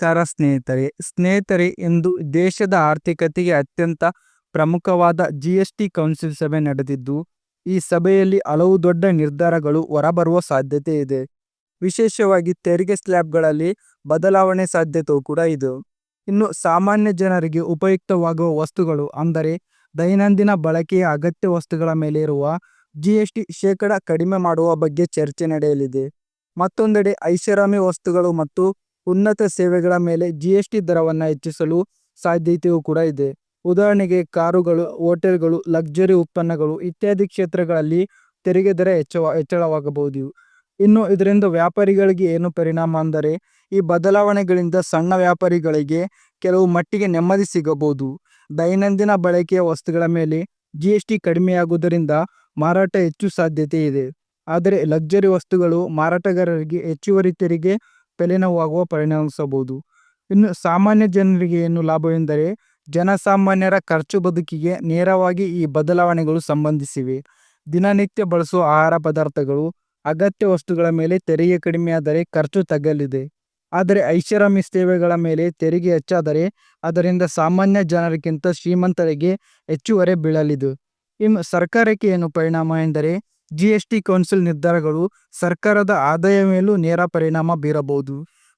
ನಮಸ್ಕಾರ ಸ್ನೇಹಿತರೆ. ಸ್ನೇಹಿತರೆ, ಇಂದು ದೇಶದ ಆರ್ಥಿಕತೆಗೆ ಅತ್ಯಂತ ಪ್ರಮುಖವಾದ ಜಿ ಎಸ್ ಟಿ ಕೌನ್ಸಿಲ್ ಸಭೆ ನಡೆದಿದ್ದು, ಈ ಸಭೆಯಲ್ಲಿ ಹಲವು ದೊಡ್ಡ ನಿರ್ಧಾರಗಳು ಹೊರಬರುವ ಸಾಧ್ಯತೆ ಇದೆ. ವಿಶೇಷವಾಗಿ ತೆರಿಗೆ ಸ್ಲ್ಯಾಬ್ಗಳಲ್ಲಿ ಬದಲಾವಣೆ ಸಾಧ್ಯತೆಯೂ ಕೂಡ ಇದೆ. ಇನ್ನು ಸಾಮಾನ್ಯ ಜನರಿಗೆ ಉಪಯುಕ್ತವಾಗುವ ವಸ್ತುಗಳು ಅಂದರೆ ದೈನಂದಿನ ಬಳಕೆಯ ಅಗತ್ಯ ವಸ್ತುಗಳ ಮೇಲೆ ಇರುವ ಜಿ ಎಸ್ ಟಿ ಶೇಕಡ ಕಡಿಮೆ ಮಾಡುವ ಬಗ್ಗೆ ಚರ್ಚೆ ನಡೆಯಲಿದೆ. ಮತ್ತೊಂದೆಡೆ ಐಷಾರಾಮಿ ವಸ್ತುಗಳು ಮತ್ತು ಉನ್ನತ ಸೇವೆಗಳ ಮೇಲೆ ಜಿ ಎಸ್ ಟಿ ದರವನ್ನು ಹೆಚ್ಚಿಸಲು ಸಾಧ್ಯತೆಯೂ ಕೂಡ ಇದೆ. ಉದಾಹರಣೆಗೆ ಕಾರುಗಳು, ಹೋಟೆಲ್ಗಳು ಲಕ್ಸುರಿ ಉತ್ಪನ್ನಗಳು ಇತ್ಯಾದಿ ಕ್ಷೇತ್ರಗಳಲ್ಲಿ ತೆರಿಗೆ ದರ ಹೆಚ್ಚಳ ಹೆಚ್ಚಳವಾಗಬಹುದು. ಇನ್ನು ಇದರಿಂದ ವ್ಯಾಪಾರಿಗಳಿಗೆ ಏನು ಪರಿಣಾಮ ಅಂದರೆ ಈ ಬದಲಾವಣೆಗಳಿಂದ ಸಣ್ಣ ವ್ಯಾಪಾರಿಗಳಿಗೆ ಕೆಲವು ಮಟ್ಟಿಗೆ ನೆಮ್ಮದಿ ಸಿಗಬಹುದು. ದೈನಂದಿನ ಬಳಕೆಯ ವಸ್ತುಗಳ ಮೇಲೆ ಜಿ ಎಸ್ ಟಿ ಕಡಿಮೆಯಾಗುವುದರಿಂದ ಮಾರಾಟ ಹೆಚ್ಚು ಸಾಧ್ಯತೆ ಇದೆ ಆದರೆ ಲಕ್ಸುರಿ ವಸ್ತುಗಳು ಮಾರಾಟಗಾರರಿಗೆ ಹೆಚ್ಚುವರಿ ತೆರಿಗೆ ತಲೆನೋವಾಗುವ ಪರಿಣಮಿಸಬಹುದು. ಇನ್ನು ಸಾಮಾನ್ಯ ಜನರಿಗೆ ಏನು ಲಾಭವೆಂದರೆ, ಜನಸಾಮಾನ್ಯರ ಖರ್ಚು ಬದುಕಿಗೆ ನೇರವಾಗಿ ಈ ಬದಲಾವಣೆಗಳು ಸಂಬಂಧಿಸಿವೆ. ದಿನನಿತ್ಯ ಬಳಸುವ ಆಹಾರ ಪದಾರ್ಥಗಳು, ಅಗತ್ಯ ವಸ್ತುಗಳ ಮೇಲೆ ತೆರಿಗೆ ಕಡಿಮೆಯಾದರೆ ಖರ್ಚು ತಗ್ಗಲಿದೆ. ಆದರೆ ಐಷಾರಾಮಿ ಸೇವೆಗಳ ಮೇಲೆ ತೆರಿಗೆ ಹೆಚ್ಚಾದರೆ ಅದರಿಂದ ಸಾಮಾನ್ಯ ಜನರಿಗಿಂತ ಶ್ರೀಮಂತರಿಗೆ ಹೆಚ್ಚುವರೆ ಬೀಳಲಿದೆ. ಇನ್ನು ಸರ್ಕಾರಕ್ಕೆ ಏನು ಪರಿಣಾಮ ಎಂದರೆ ಜಿ ಎಸ್ ಟಿ ಕೌನ್ಸಿಲ್ ನಿರ್ಧಾರಗಳು ಸರ್ಕಾರದ ಆದಾಯ ಮೇಲೂ ನೇರ ಪರಿಣಾಮ ಬೀರಬಹುದು.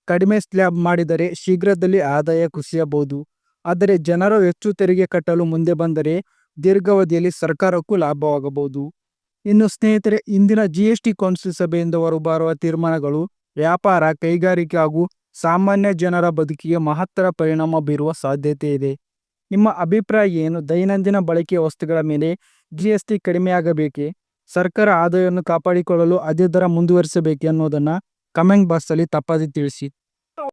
ಕಡಿಮೆ ಸ್ಲ್ಯಾಬ್ ಮಾಡಿದರೆ ಶೀಘ್ರದಲ್ಲಿ ಆದಾಯ ಕುಸಿಯಬಹುದು. ಆದರೆ ಜನರು ಹೆಚ್ಚು ತೆರಿಗೆ ಕಟ್ಟಲು ಮುಂದೆ ಬಂದರೆ ದೀರ್ಘಾವಧಿಯಲ್ಲಿ ಸರ್ಕಾರಕ್ಕೂ ಲಾಭವಾಗಬಹುದು. ಇನ್ನು ಸ್ನೇಹಿತರೆ, ಇಂದಿನ ಜಿ ಎಸ್ ಟಿ ಕೌನ್ಸಿಲ್ ಸಭೆಯಿಂದ ಹೊರಬರುವ ತೀರ್ಮಾನಗಳು ವ್ಯಾಪಾರ, ಕೈಗಾರಿಕೆ ಹಾಗೂ ಸಾಮಾನ್ಯ ಜನರ ಬದುಕಿಗೆ ಮಹತ್ತರ ಪರಿಣಾಮ ಬೀರುವ ಸಾಧ್ಯತೆ ಇದೆ. ನಿಮ್ಮ ಅಭಿಪ್ರಾಯ ಏನು? ದೈನಂದಿನ ಬಳಕೆಯ ವಸ್ತುಗಳ ಮೇಲೆ ಜಿ ಎಸ್ ಟಿ ಕಡಿಮೆಯಾಗಬೇಕೇ? ಸರ್ಕಾರ ಆದಾಯವನ್ನು ಕಾಪಾಡಿಕೊಳ್ಳಲು ಅದೇ ದರ ಮುಂದುವರಿಸಬೇಕೆ ಅನ್ನೋದನ್ನು ಕಮೆಂಟ್ ಬಾಕ್ಸಲ್ಲಿ ತಪ್ಪದೆ ತಿಳಿಸಿ.